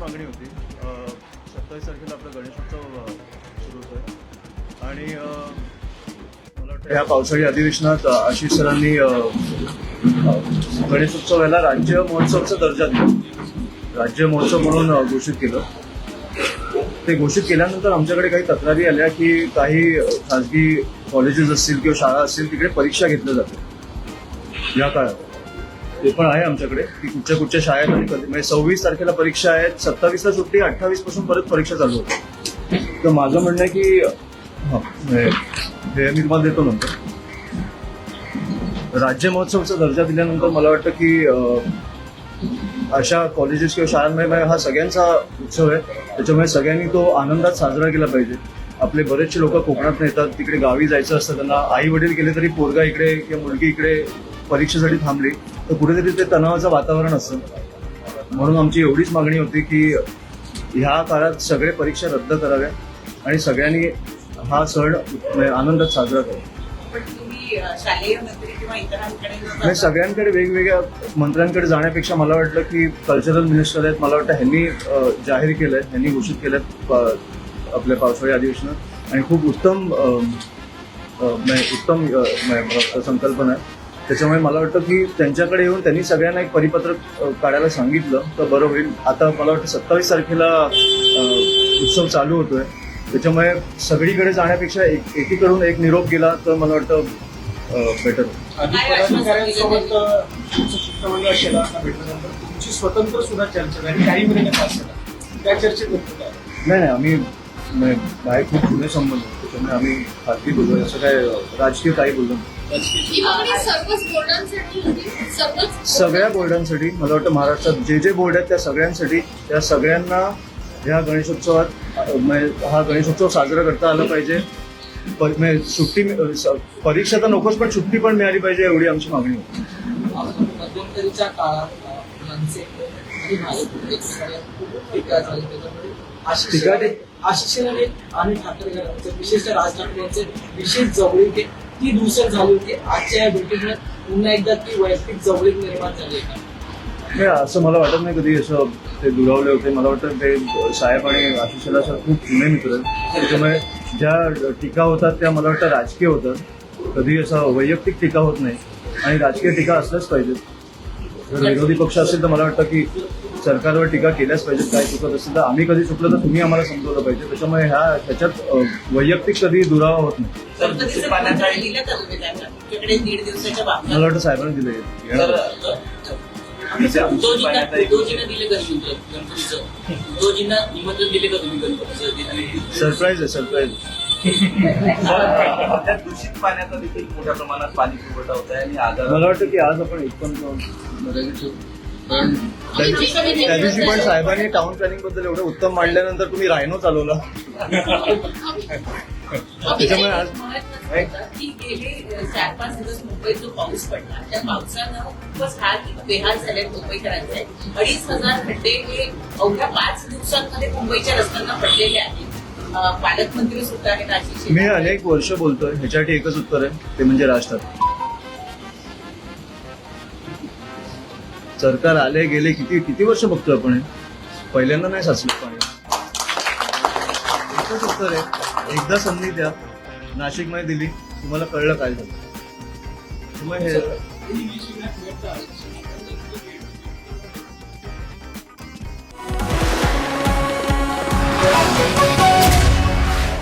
मागणी होती. सत्तावीस तारखेला आपला गणेशोत्सव अ, सुरू होतोय. आणि मला वाटतं ह्या पावसाळी अधिवेशनात आशिष सरांनी अ, अ, गणेशोत्सवाला राज्य महोत्सवचा दर्जा दिला. राज्य महोत्सव म्हणून घोषित केलं. ते घोषित केल्यानंतर आमच्याकडे काही तक्रारी आल्या की काही खाजगी कॉलेजेस असतील किंवा शाळा असतील तिकडे परीक्षा घेतल्या जाते या काळात. ते पण आहे आमच्याकडे. की कुठच्या कुठच्या शाळेत आणि कधी म्हणजे सव्वीस तारखेला परीक्षा आहेत सत्तावीसला सुट्टी अठ्ठावीसपासून परत परीक्षा चालू होते. तर माझं म्हणणं आहे की हा, म्हणजे हे मी तुम्हाला देतो नंतर. राज्य महोत्सवचा दर्जा दिल्यानंतर मला वाटतं की अशा कॉलेजेस किंवा शाळांमध्ये हा सगळ्यांचा उत्सव आहे. त्याच्यामुळे सगळ्यांनी तो आनंदात साजरा केला पाहिजे. आपले बरेचसे लोक कोकणात येतात तिकडे गावी जायचं असतं त्यांना आई वडील गेले तरी पोरगा इकडे किंवा मुलगी इकडे परीक्षेसाठी थांबली तर कुठेतरी ते तणावाचं वातावरण असतं. म्हणून आमची एवढीच मागणी होती की ह्या काळात सगळे परीक्षा रद्द कराव्या आणि सगळ्यांनी हा सण म्हणजे आनंदात साजरा करावा. पण तुम्ही अ, शालेय मंत्री किंवा इतरांकडे न जाता सगळ्यांकडे वेगवेगळ्या मंत्र्यांकडे जाण्यापेक्षा मला वाटलं की कल्चरल मिनिस्टर आहेत मला वाटतं ह्यांनी जाहीर केलंय ह्यांनी घोषित केलंय प- आपल्या पावसाळी अधिवेशनात. आणि खूप उत्तम म्हणजे उत्तम म्हणजे संकल्पना आहे. त्याच्यामुळे मला वाटतं की त्यांच्याकडे येऊन त्यांनी सगळ्यांना एक परिपत्रक काढायला सांगितलं. तर बरं होईल. आता मला वाटतं सत्तावीस तारखेला उत्सव चालू होतोय. त्याच्यामुळे सगळीकडे जाण्यापेक्षा एक एकीकडून एक निरोप गेला तर मला वाटतं बेटर तुमचं स्वतंत्र सुद्धा चर्चा झाली. काही त्या चर्चेत नाही नाही आम्ही म्हणजे बाहेर खूप जुने संबंध. त्याच्यामुळे आम्ही खाजगी बोललो असं काय राजकीय काही बोललो नाही. ही मागणी सर्वच बोर्डांसाठी होती सर्वच सगळ्या बोर्डांसाठी मला वाटतं महाराष्ट्रात जे जे बोर्ड आहेत त्या सगळ्यांसाठी त्या सगळ्यांना ह्या गणेशोत्सवात म्हणजे हा गणेशोत्सव साजरा करता आला पाहिजे म्हणजे सुट्टी परीक्षा तर नकोच पण सुट्टी पण मिळाली पाहिजे एवढी आमची मागणी होती आशिष आणि ठाकरे विशेषतः राज ठाकरे यांचे विशेष जवळीक ती दुसर झाली होती. आजच्या या भेटीमुळे पुन्हा एकदा ती वैयक्तिक जवळीक निर्माण झाली आहे. असं मला वाटत नाही कधी असं ते दुरावले होते. मला वाटतं ते साहेब आणि आशिषला असं खूप जुने मित्र त्याच्यामुळे ज्या टीका होतात त्या मला वाटतं राजकीय होतात. कधी असं वैयक्तिक टीका होत नाही. आणि राजकीय टीका असल्याच पाहिजेत. जर विरोधी पक्ष असेल तर मला वाटतं की सरकारवर टीका केल्याच पाहिजेत काय चुकत असेल तर आम्ही कधी चुकलं तर तुम्ही आम्हाला समजवलं पाहिजे. त्याच्यामुळे ह्या त्याच्यात वैयक्तिक कधी दुरावा होत नाही. मला वाटतं साहेबांनी दिलं सरप्राईज आहे सरप्राईज. सध्या दूषित पाण्याचा देखील मोठ्या प्रमाणात पाणी पुरवठा होत आहे आणि आजार मला वाटतं की आज आपण. कारण त्या दिवशी पण साहेबांनी टाउन प्लॅनिंगबद्दल एवढं उत्तम मांडल्यानंतर तुम्ही रायनो चालवला त्याच्यामुळे आज की गेले चार पाच दिवस मुंबईत जो पाऊस पडला त्या पावसानं खूपच हाल बेहाल झाले मुंबईकरांचे अडीच हजार खड्डे हे अवघ्या पाच दिवसांमध्ये मुंबईच्या रस्त्यांना पडलेले आहेत पालकमंत्री सुद्धा आहेत मी. अनेक वर्ष बोलतोय ह्याच्यासाठी एकच उत्तर आहे ते म्हणजे राज ठाकरे सरकार आले गेले किती किती वर्ष बघतोय आपण हे? पहिल्यांदा नाही साचलं पाणी एकच उत्तर आहे एकदा संधी द्या नाशिकमध्ये दिली तुम्हाला कळलं काय झालं त्यामुळे हे